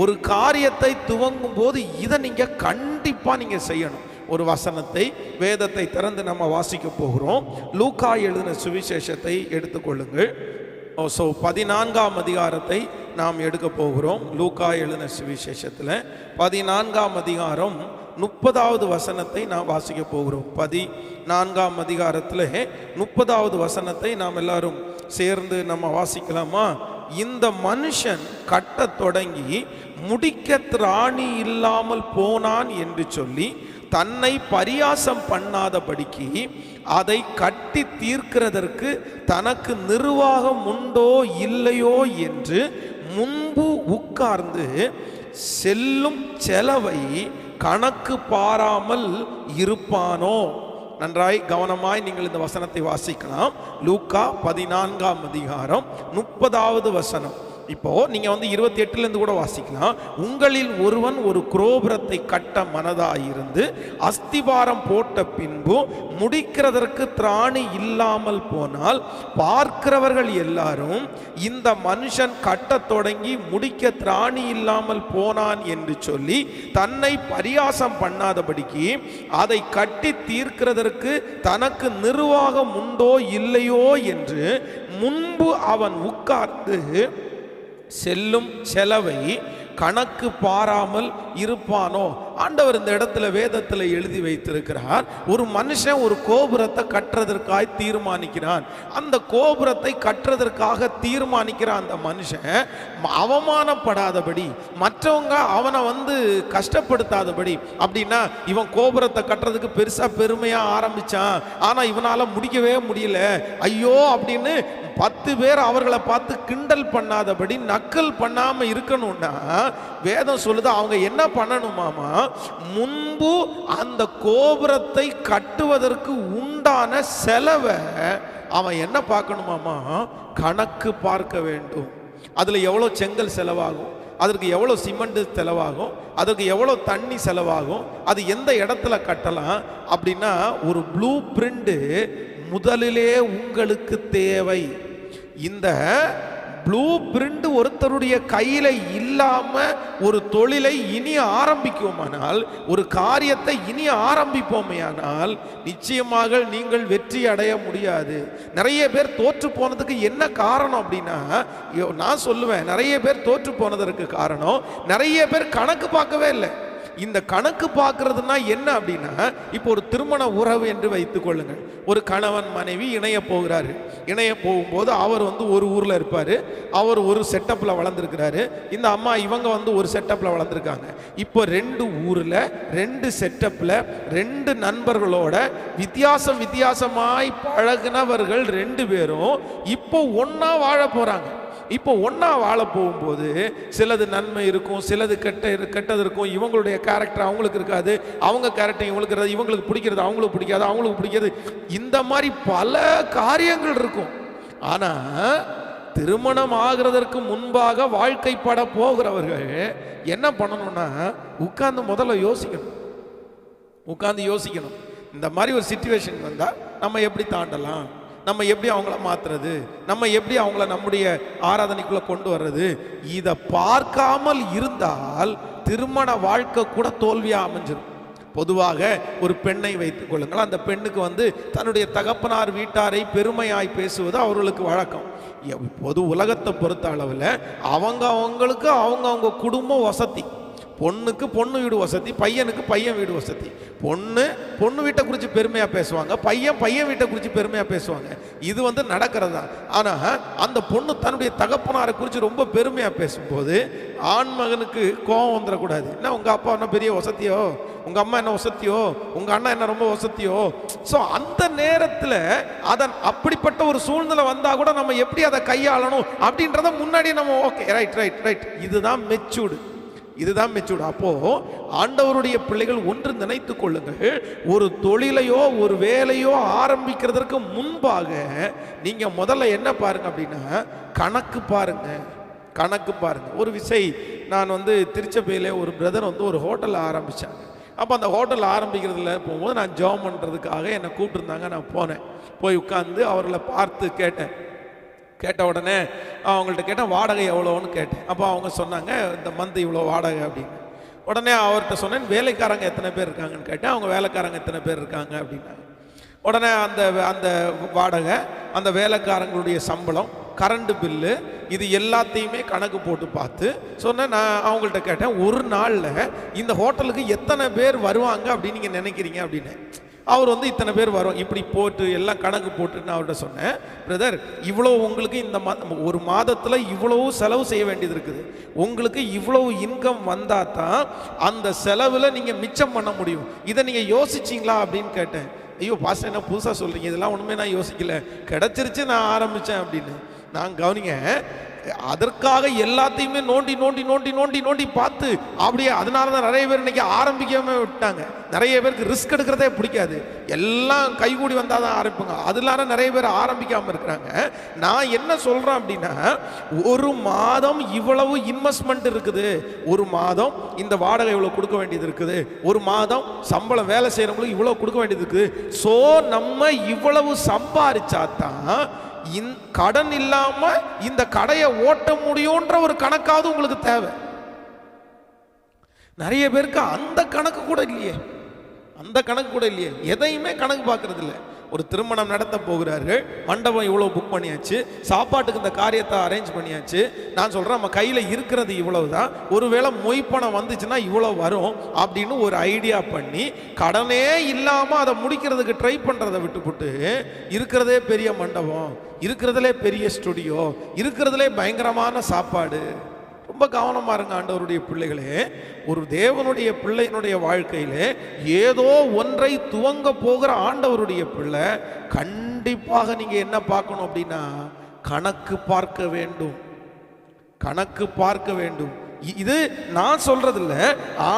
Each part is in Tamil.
ஒரு காரியத்தை துவங்கும் போது இதை நீங்கள் கண்டிப்பாக நீங்கள் செய்யணும். ஒரு வசனத்தை வேதத்தை திறந்து நம்ம வாசிக்க போகிறோம். லூக்கா எழுதின சுவிசேஷத்தை எடுத்துக்கொள்ளுங்கள் ஸோ பதினான்காம் அதிகாரத்தை நாம் எடுக்க போகிறோம். லூக்கா எழுதின சுவிசேஷத்தில் பதினான்காம் அதிகாரம் முப்பதாவது வசனத்தை நாம் வாசிக்க போகிறோம். பதி நான்காம் அதிகாரத்தில் முப்பதாவது வசனத்தை நாம் எல்லாரும் சேர்ந்து நம்ம வாசிக்கலாமா? இந்த மனுஷன் கட்டத் தொடங்கி முடிக்க திராணி இல்லாமல் போனான் என்று சொல்லி தன்னை பரியாசம் பண்ணாதபடிக்கு அதை கட்டி தீர்க்கிறதற்கு தனக்கு நிர்வாகம் உண்டோ இல்லையோ என்று முன்பு உட்கார்ந்து செல்லும் செலவை கணக்கு பாராமல் இருப்பானோ? நன்றாய் கவனமாய் நீங்கள் இந்த வசனத்தை வாசிக்கலாம். லூக்கா பதினான்காம் அதிகாரம் முப்பதாவது வசனம். இப்போ நீங்க வந்து இருபத்தி எட்டுல இருந்து கூட வாசிக்கலாம். உங்களில் ஒருவன் ஒரு குரோபுரத்தை கட்ட மனதாயிருந்து அஸ்திபாரம் போட்ட பின்பு முடிக்கிறதற்கு திராணி இல்லாமல் போனால் பார்க்கிறவர்கள் எல்லாரும் இந்த மனுஷன் கட்டத் தொடங்கி முடிக்க திராணி இல்லாமல் போனான் என்று சொல்லி தன்னை பரியாசம் பண்ணாதபடிக்கு அதை கட்டி தீர்க்கிறதற்கு தனக்கு நிர்வாகம் உண்டோ இல்லையோ என்று முன்பு அவன் உட்கார்ந்து செல்லும் செலவை கணக்கு பாராமல் இருப்பானோ ஆண்டவர் இந்த இடத்துல வேதத்தில் எழுதி வைத்திருக்கிறார். ஒரு மனுஷன் ஒரு கோபுரத்தை கட்டுறதற்காக தீர்மானிக்கிறான். அந்த கோபுரத்தை கட்டுறதற்காக தீர்மானிக்கிற அந்த மனுஷன் அவமானப்படாதபடி மற்றவங்க அவனை வந்து கஷ்டப்படுத்தாதபடி அப்படின்னா இவன் கோபுரத்தை கட்டுறதுக்கு பெருசா பெருமையா ஆரம்பிச்சான். ஆனா இவனால முடிக்கவே முடியல. ஐயோ அப்படின்னு பத்து பேர் அவர்களை பார்த்து கிண்டல் பண்ணாதபடி நக்கல் பண்ணாம இருக்கணும்னா வேதம் சொல்லுது அவங்க என்ன பண்ணணுமாமா? முன்பு அந்த கோபுரத்தை கட்டுவதற்கு உண்டான செலவை அவன் என்ன பார்க்கணுமாமா? கணக்கு பார்க்க வேண்டும். அதில் எவ்வளோ செங்கல் செலவாகும்? அதற்கு எவ்வளோ சிமெண்ட் செலவாகும்? அதற்கு எவ்வளோ தண்ணி செலவாகும்? அது எந்த இடத்துல கட்டலாம்? அப்படின்னா ஒரு ப்ளூ பிரிண்ட்டு முதலிலே உங்களுக்கு தேவை. இந்த ப்ளூ பிரிண்ட் ஒருத்தருடைய கையில் இல்லாம ஒரு தொழிலை இனி ஆரம்பிக்குமானால் ஒரு காரியத்தை இனி ஆரம்பிப்போமேயானால் நிச்சயமாக நீங்கள் வெற்றி அடைய முடியாது. நிறைய பேர் தோற்று போனதுக்கு என்ன காரணம் அப்படின்னா நான் சொல்லுவேன் நிறைய பேர் தோற்று போனதற்கு காரணம் நிறைய பேர் கணக்கு பார்க்கவே இல்லை. இந்த கணக்கு பார்க்கறதுனா என்ன அப்படின்னா இப்போ ஒரு திருமண உறவு என்று வைத்துக் கொள்ளுங்கள். ஒரு கணவன் மனைவி இணைய போகிறாரு. இணைய போகும்போது அவர் வந்து ஒரு ஊரில் இருப்பார். அவர் ஒரு செட்டப்பில் வளர்ந்துருக்கிறாரு. இந்த அம்மா இவங்க வந்து ஒரு செட்டப்பில் வளர்ந்துருக்காங்க. இப்போ ரெண்டு ஊரில் ரெண்டு செட்டப்பில் ரெண்டு நண்பர்களோட வித்தியாசம் வித்தியாசமாய் பழகுனவர்கள் ரெண்டு பேரும் இப்போ ஒன்றா வாழ போகிறாங்க இப்போ ஒன்றா வாழ போகும்போது சிலது நன்மை இருக்கும் சிலது கெட்ட இரு- கெட்டது இருக்கும். இவங்களுடைய கேரக்டர் அவங்களுக்கு இருக்காது. அவங்க கேரக்டர் இவங்களுக்கு இருக்காது. இவங்களுக்கு பிடிக்கிறது அவங்களுக்கு பிடிக்காது அவங்களுக்கு பிடிக்காது. இந்த மாதிரி பல காரியங்கள் இருக்கும். ஆனால் திருமணம் ஆகிறதற்கு முன்பாக வாழ்க்கைப்பட போகிறவர்கள் என்ன பண்ணணும்னா உட்கார்ந்து முதல்ல யோசிக்கணும். உட்கார்ந்து யோசிக்கணும். இந்த மாதிரி ஒரு சுச்சுவேஷன் வந்தால் நம்ம எப்படி தாண்டலாம்? நம்ம எப்படி அவங்கள மாத்துறது? நம்ம எப்படி அவங்கள நம்முடைய ஆராதனைக்குள்ள கொண்டு வர்றது? இதை பார்க்காமல் இருந்தால் திருமண வாழ்க்கை கூட தோல்வியாக அமைஞ்சிரும். பொதுவாக ஒரு பெண்ணை வைத்துக் கொள்ளுங்கள். அந்த பெண்ணுக்கு வந்து தன்னுடைய தகப்பனார் வீட்டாரை பெருமையாய் பேசுவது அவர்களுக்கு வழக்கம். பொது உலகத்தை பொறுத்த அளவில் அவங்க அவங்களுக்கு அவங்க அவங்க குடும்பம் வசதி. பொண்ணுக்கு பொண்ணு வீடு வசதி பையனுக்கு பையன் வீடு வசதி. பொண்ணு பொண்ணு வீட்டை குறித்து பெருமையாக பேசுவாங்க பையன் பையன் வீட்டை குறித்து பெருமையாக பேசுவாங்க. இது வந்து நடக்கிறது தான். ஆனால் அந்த பொண்ணு தன்னுடைய தகப்பனாரை குறித்து ரொம்ப பெருமையாக பேசும்போது ஆண் மகனுக்கு கோபம் வந்துடக்கூடாது. என்ன உங்கள் அப்பா என்ன பெரிய வசதியோ? உங்கள் அம்மா என்ன வசதியோ? உங்கள் அண்ணா என்ன ரொம்ப வசதியோ? ஸோ அந்த நேரத்தில் அதன் அப்படிப்பட்ட ஒரு சூழ்நிலை வந்தால் கூட நம்ம எப்படி அதை கையாளணும் அப்படின்றத முன்னாடி நம்ம ஓகே ரைட் ரைட் ரைட் இதுதான் மெச்சூர்டு இதுதான் மெச்சூர்டு. அப்போ ஆண்டவருடைய பிள்ளைகள் ஒன்று நினைத்து கொள்ளுங்கள் ஒரு தொழிலையோ ஒரு வேலையோ ஆரம்பிக்கிறதற்கு முன்பாக நீங்க முதல்ல என்ன பாருங்க அப்படின்னா கணக்கு பாருங்க கணக்கு பாருங்க. ஒரு விசை நான் வந்து திருச்சபையில ஒரு பிரதர் வந்து ஒரு ஹோட்டல் ஆரம்பிச்சாங்க அப்போ அந்த ஹோட்டல் ஆரம்பிக்கிறதுல போகும்போது நான் ஜாம் பண்ணுறதுக்காக என்னை கூப்பிட்டுருந்தாங்க. நான் போனேன். போய் உட்காந்து அவர்களை பார்த்து கேட்டேன். கேட்ட உடனே அவங்கள்ட்ட கேட்டேன் வாடகை எவ்வளோன்னு கேட்டேன். அப்போ அவங்க சொன்னாங்க இந்த மந்த் இவ்வளோ வாடகை அப்படின்னு. உடனே அவர்கிட்ட சொன்னேன் வேலைக்காரங்க எத்தனை பேர் இருக்காங்கன்னு கேட்டேன். அவங்க வேலைக்காரங்க எத்தனை பேர் இருக்காங்க? அப்படின்னாங்க. உடனே அந்த அந்த வாடகை அந்த வேலைக்காரங்களுடைய சம்பளம் கரண்ட் பில்லு இது எல்லாத்தையுமே கணக்கு போட்டு பார்த்து சொன்னேன். நான் அவங்கள்ட்ட கேட்டேன் ஒரு நாளில் இந்த ஹோட்டலுக்கு எத்தனை பேர் வருவாங்க? அப்படின்னு நீங்கள் நினைக்கிறீங்க அப்படின்னு. அவர் வந்து இத்தனை பேர் வரும் இப்படி போட்டு எல்லாம் கணக்கு போட்டு நான் அவர்கிட்ட சொன்னேன் பிரதர் இவ்வளோ உங்களுக்கு இந்த மா ஒரு மாதத்தில் இவ்வளவு செலவு செய்ய வேண்டியது இருக்குது. உங்களுக்கு இவ்வளவு இன்கம் வந்தால் தான் அந்த செலவில் நீங்கள் மிச்சம் பண்ண முடியும். இதை நீங்கள் யோசிச்சிங்களா? அப்படின்னு கேட்டேன். ஐயோ பாஸ்டர் என்ன புதுசாக சொல்கிறீங்க இதெல்லாம் ஒன்றுமே நான் யோசிக்கல. கிடச்சிருச்சு நான் ஆரம்பித்தேன் அப்படின்னு. நான் கவனிங்க அதற்காக எல்லாத்தையுமே நோண்டி நோண்டி நோண்டி நோண்டி நோண்டி பார்த்து அப்படியே அதனால தான் நிறைய பேர் இன்னைக்கு ஆரம்பிக்காம விட்டாங்க. நிறைய பேருக்கு ரிஸ்க் எடுக்கிறதே பிடிக்காது. எல்லாம் கைகூடி வந்தால் தான் ஆரம்பிப்பாங்க. அதனால நிறைய பேர் ஆரம்பிக்காமல் இருக்கிறாங்க. நான் என்ன சொல்கிறேன் அப்படின்னா ஒரு மாதம் இவ்வளவு இன்வெஸ்ட்மெண்ட் இருக்குது. ஒரு மாதம் இந்த வாடகை இவ்வளோ கொடுக்க வேண்டியது இருக்குது. ஒரு மாதம் சம்பளம் வேலை செய்கிறவங்களுக்கு இவ்வளோ கொடுக்க வேண்டியது இருக்குது. ஸோ நம்ம இவ்வளவு சம்பாரிச்சா தான் கடன் இல்லாமல் இந்த கடையை ஓட்ட முடியுன்ற ஒரு கணக்காவது உங்களுக்கு தேவை. நிறைய பேருக்கு அந்த கணக்கு கூட இல்லையே. அந்த கணக்கு கூட இல்லையே. எதையுமே கணக்கு பார்க்கறது இல்லை ஒரு திருமணம் நடத்த போகிறார்கள். மண்டபம் இவ்வளோ புக் பண்ணியாச்சு. சாப்பாட்டுக்கு இந்த காரியத்தை அரேஞ்ச் பண்ணியாச்சு. நான் சொல்கிறேன் நம்ம கையில் இருக்கிறது இவ்வளவு தான் ஒருவேளை மொய்ப்பணம் வந்துச்சுன்னா இவ்வளோ வரும் அப்படின்னு ஒரு ஐடியா பண்ணி கடனே இல்லாமல் அதை முடிக்கிறதுக்கு ட்ரை பண்ணுறதை விட்டுப்புட்டு இருக்கிறதே பெரிய மண்டபம் இருக்கிறதுலே பெரிய ஸ்டுடியோ இருக்கிறதுலே பயங்கரமான சாப்பாடு. ரொம்ப கவனமா இருங்க ஆண்டவருடைய பிள்ளைகளே. ஒரு தேவனுடைய பிள்ளையினுடைய வாழ்க்கையிலே ஏதோ ஒன்றை துவங்க போகிற ஆண்டவருடைய பிள்ளை கண்டிப்பாக நீங்க என்ன பார்க்கணும் அப்படின்னா கணக்கு பார்க்க வேண்டும். கணக்கு பார்க்க வேண்டும். இது நான் சொல்றதில்ல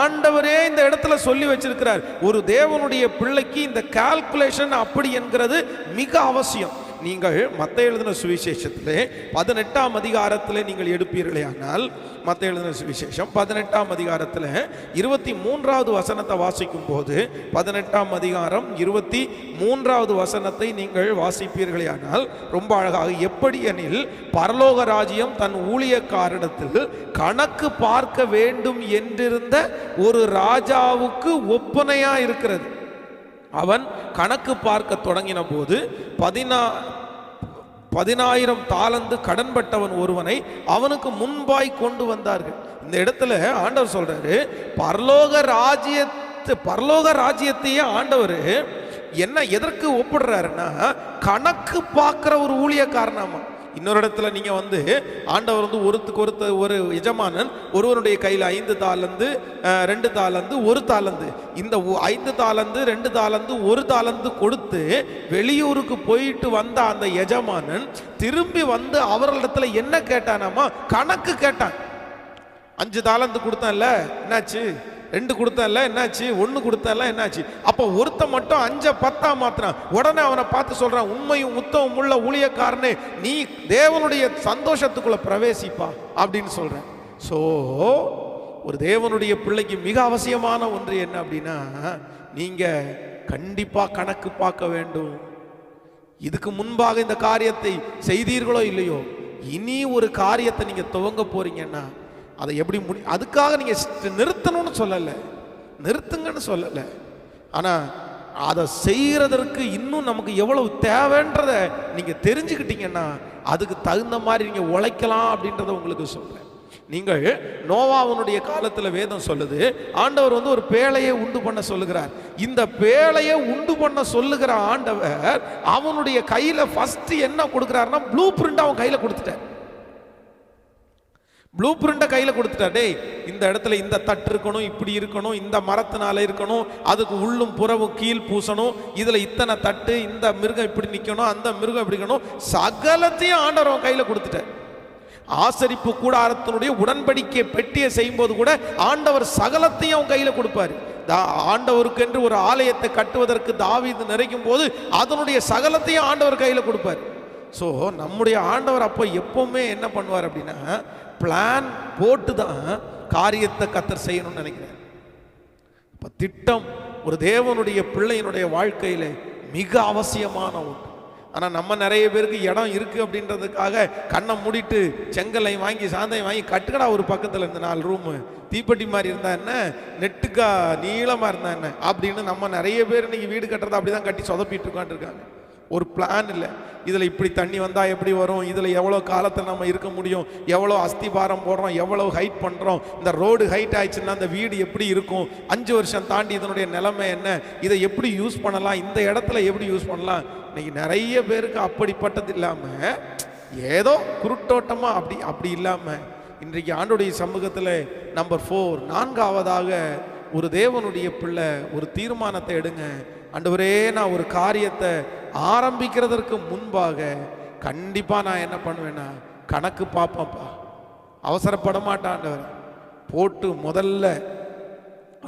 ஆண்டவரே இந்த இடத்துல சொல்லி வச்சிருக்கிறார். ஒரு தேவனுடைய பிள்ளைக்கு இந்த கால்குலேஷன் அப்படி என்கிறது மிக அவசியம். நீங்கள் மத்த எழுதின சுவிசேஷத்திலே பதினெட்டாம் அதிகாரத்தில் நீங்கள் எடுப்பீர்களே ஆனால் மத்த எழுதின சுவிசேஷம் பதினெட்டாம் அதிகாரத்தில் இருபத்தி மூன்றாவது வசனத்தை வாசிக்கும் போது பதினெட்டாம் அதிகாரம் இருபத்தி மூன்றாவது வசனத்தை நீங்கள் வாசிப்பீர்களே ஆனால் ரொம்ப அழகாக எப்படி எனில் பரலோக ராஜ்யம் தன் ஊழியக்காரிடத்தில் கணக்கு பார்க்க வேண்டும் என்றிருந்த ஒரு ராஜாவுக்கு ஒப்பனையா இருக்கிறது. அவன் கணக்கு பார்க்க தொடங்கின போது பதினா பதினாயிரம் தாளந்து கடன்பட்டவன் ஒருவனை அவனுக்கு முன்பாய் கொண்டு வந்தார்கள். இந்த இடத்துல ஆண்டவர் சொல்றாரு பரலோக ராஜ்யத்து பரலோக ராஜ்யத்தையே ஆண்டவர் என்ன எதற்கு ஒப்பிடுறாருன்னா கணக்கு பார்க்குற ஒரு ஊழியக்காரனாமா இன்னொரு இடத்துல நீங்கள் வந்து ஆண்டவர் வந்து ஒருத்துக்கு ஒருத்த ஒரு எஜமானன் ஒருவனுடைய கையில் ஐந்து தாளந்து ரெண்டு தாளந்து ஒரு தாளந்து இந்த ஐந்து தாளந்து ரெண்டு தாளந்து ஒரு தாளந்து கொடுத்து வெளியூருக்கு போயிட்டு வந்த அந்த எஜமானன் திரும்பி வந்து அவர்களிடத்துல என்ன கேட்டானாமா? கணக்கு கேட்டான். அஞ்சு தாளந்து கொடுத்தான்ல என்னாச்சு? ரெண்டு கொடுத்தால என்னாச்சு? ஒன்று கொடுத்தால என்னாச்சு? அப்போ ஒருத்த மட்டும் அஞ்ச பத்தா மாத்தினான் உடனே அவனை பார்த்து சொல்கிறான் உண்மையும் உத்தமும் உள்ள ஊழியக்காரனே நீ தேவனுடைய சந்தோஷத்துக்குள்ளே பிரவேசிப்பா அப்படின்னு சொல்கிறேன் ஸோ ஒரு தேவனுடைய பிள்ளைக்கு மிக அவசியமான ஒன்று என்ன அப்படின்னா நீங்கள் கண்டிப்பாக கணக்கு பார்க்க வேண்டும். இதுக்கு முன்பாக இந்த காரியத்தை செய்தீர்களோ இல்லையோ இனி ஒரு காரியத்தை நீங்கள் துவங்க போறீங்கன்னா அதை எப்படி முடி அதுக்காக நீங்கள் நிறுத்தணும்னு சொல்லலை. நிறுத்துங்கன்னு சொல்லலை. ஆனால் அதை செய்கிறதற்கு இன்னும் நமக்கு எவ்வளவு தேவைன்றத நீங்கள் தெரிஞ்சுக்கிட்டீங்கன்னா அதுக்கு தகுந்த மாதிரி நீங்கள் உழைக்கலாம் அப்படின்றத உங்களுக்கு சொல்கிறேன் நீங்கள் நோவாவனுடைய காலத்தில் வேதம் சொல்லுது. ஆண்டவர் வந்து ஒரு பேழையை உண்டு பண்ண சொல்லுகிறார். இந்த பேழையை உண்டு பண்ண சொல்லுகிற ஆண்டவர் அவனுடைய கையில் ஃபஸ்ட்டு என்ன கொடுக்குறாருன்னா ப்ளூ பிரிண்ட் அவன் கையில் கொடுத்துட்டார். ப்ளூ பிரிண்ட்டை கையில் கொடுத்துட்டா டேய் இந்த இடத்துல இந்த தட்டு இருக்கணும் இப்படி இருக்கணும் இந்த மரத்தினால இருக்கணும் அதுக்கு உள்ளும் புறவும் கீழ் பூசணும் இதில் இத்தனை தட்டு இந்த மிருகம் இப்படி நிற்கணும் அந்த மிருகம் இப்படி இருக்கணும். சகலத்தையும் ஆண்டவர் அவன் கையில் கொடுத்துட்டேன் ஆசரிப்பு கூடாரத்தினுடைய உடன்படிக்கை பெட்டியை செய்யும்போது கூட ஆண்டவர் சகலத்தையும் அவன் கையில் கொடுப்பாரு. தா- ஆண்டவருக்கென்று ஒரு ஆலயத்தை கட்டுவதற்கு தாவிது நிறைக்கும் போது அதனுடைய சகலத்தையும் ஆண்டவர் கையில் கொடுப்பார். ஸோ நம்முடைய ஆண்டவர் அப்போ எப்பவுமே என்ன பண்ணுவார் அப்படின்னா பிளான் போட்டு தான் காரியத்தை கத்தர் செய்யணும்னு நினைக்கிறேன். இப்போ திட்டம் ஒரு தேவனுடைய பிள்ளையினுடைய வாழ்க்கையில் மிக அவசியமான ஒன்று. ஆனால் நம்ம நிறைய பேருக்கு இடம் இருக்குது அப்படின்றதுக்காக கண்ணை மூடிட்டு செங்கலை வாங்கி சாந்தையும் வாங்கி கட்டுக்கடா ஒரு பக்கத்தில் இருந்த நாலு ரூமு தீப்பெட்டி மாதிரி இருந்தா என்ன? நெட்டுக்கா நீளமாக இருந்தா என்ன? அப்படின்னு நம்ம நிறைய பேர் இன்னைக்கு வீடு கட்டுறதை அப்படி தான் கட்டி சொதப்பிட்டு உட்காந்துருக்காங்க ஒரு பிளான் இல்லை. இதில் இப்படி தண்ணி வந்தால் எப்படி வரும்? இதில் எவ்வளோ காலத்தில் நம்ம இருக்க முடியும்? எவ்வளோ அஸ்திபாரம் போடுறோம்? எவ்வளோ ஹைட் பண்ணுறோம் இந்த ரோடு ஹைட் ஆயிடுச்சுன்னா அந்த வீடு எப்படி இருக்கும்? அஞ்சு வருஷம் தாண்டி இதனுடைய நிலைமை என்ன? இதை எப்படி யூஸ் பண்ணலாம்? இந்த இடத்துல எப்படி யூஸ் பண்ணலாம்? இன்றைக்கி நிறைய பேருக்கு அப்படிப்பட்டது இல்லாமல் ஏதோ குருட்டோட்டமாக அப்படி அப்படி இல்லாமல் இன்றைக்கு ஆண்டுடைய சமூகத்தில் நம்பர் ஃபோர் நான்காவதாக ஒரு தேவனுடைய பிள்ளை ஒரு தீர்மானத்தை எடுங்க. ஒரே நான் ஒரு காரியத்தை ஆரம்பிக்கிறதற்கு முன்பாக கண்டிப்பாக நான் என்ன பண்ணுவேன்னா கணக்கு பார்ப்பேன்ப்பா. அவசரப்பட மாட்டாண்டவர் போட்டு முதல்ல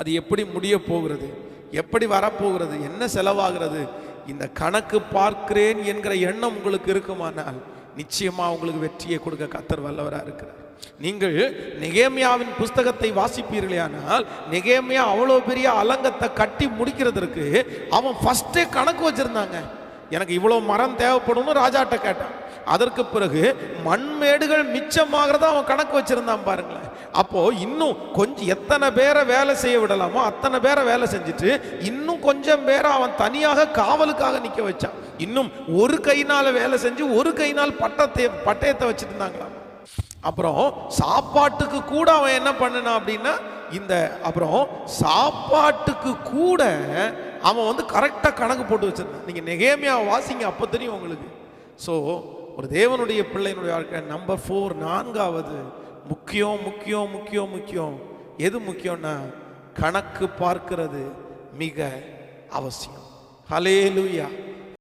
அது எப்படி முடிய போகிறது எப்படி வரப்போகிறது என்ன செலவாகிறது இந்த கணக்கு பார்க்கிறேன் என்கிற எண்ணம் உங்களுக்கு இருக்குமானால் நிச்சயமாக உங்களுக்கு வெற்றியை கொடுக்க கத்தர் வல்லவராக இருக்கிறார். நீங்கள் நெகேமியாவின் புஸ்தகத்தை வாசிப்பீர்களேனால் நெகேமியா அவ்வளோ பெரிய அலங்கத்தை கட்டி முடிக்கிறதற்கு அவன் ஃபஸ்ட்டே கணக்கு வச்சிருந்தாங்க. எனக்கு இவ்வளோ மரம் தேவைப்படும்னு ராஜாட்ட கேட்டான். அதற்கு பிறகு மண்மேடுகள் மிச்சமாகிறத அவன் கணக்கு வச்சிருந்தான் பாருங்களேன். அப்போ இன்னும் கொஞ்சம் எத்தனை பேரை வேலை செய்ய விடலாமோ அத்தனை பேரை வேலை செஞ்சுட்டு இன்னும் கொஞ்சம் பேரை அவன் தனியாக காவலுக்காக நிற்க வச்சான். இன்னும் ஒரு கைனால வேலை செஞ்சு ஒரு கைனால் பட்டத்தை பட்டயத்தை வச்சுட்டு இருந்தாங்களாம் அப்புறம் சாப்பாட்டுக்கு கூட அவன் என்ன பண்ணினான் அப்படின்னா இந்த அப்புறம் சாப்பாட்டுக்கு கூட அவன் வந்து கரெக்டாக கணக்கு போட்டு வச்சிருந்தான். நீங்கள் நெகேமியாவை வாசிங்க அப்போ தெரியும் உங்களுக்கு. ஸோ ஒரு தேவனுடைய பிள்ளையினுடைய வாழ்க்கை நம்பர் ஃபோர் நான்காவது முக்கியம் முக்கியம் முக்கியம் முக்கியம். எது முக்கியம்னா கணக்கு பார்க்கிறது மிக அவசியம். ஹலேலுயா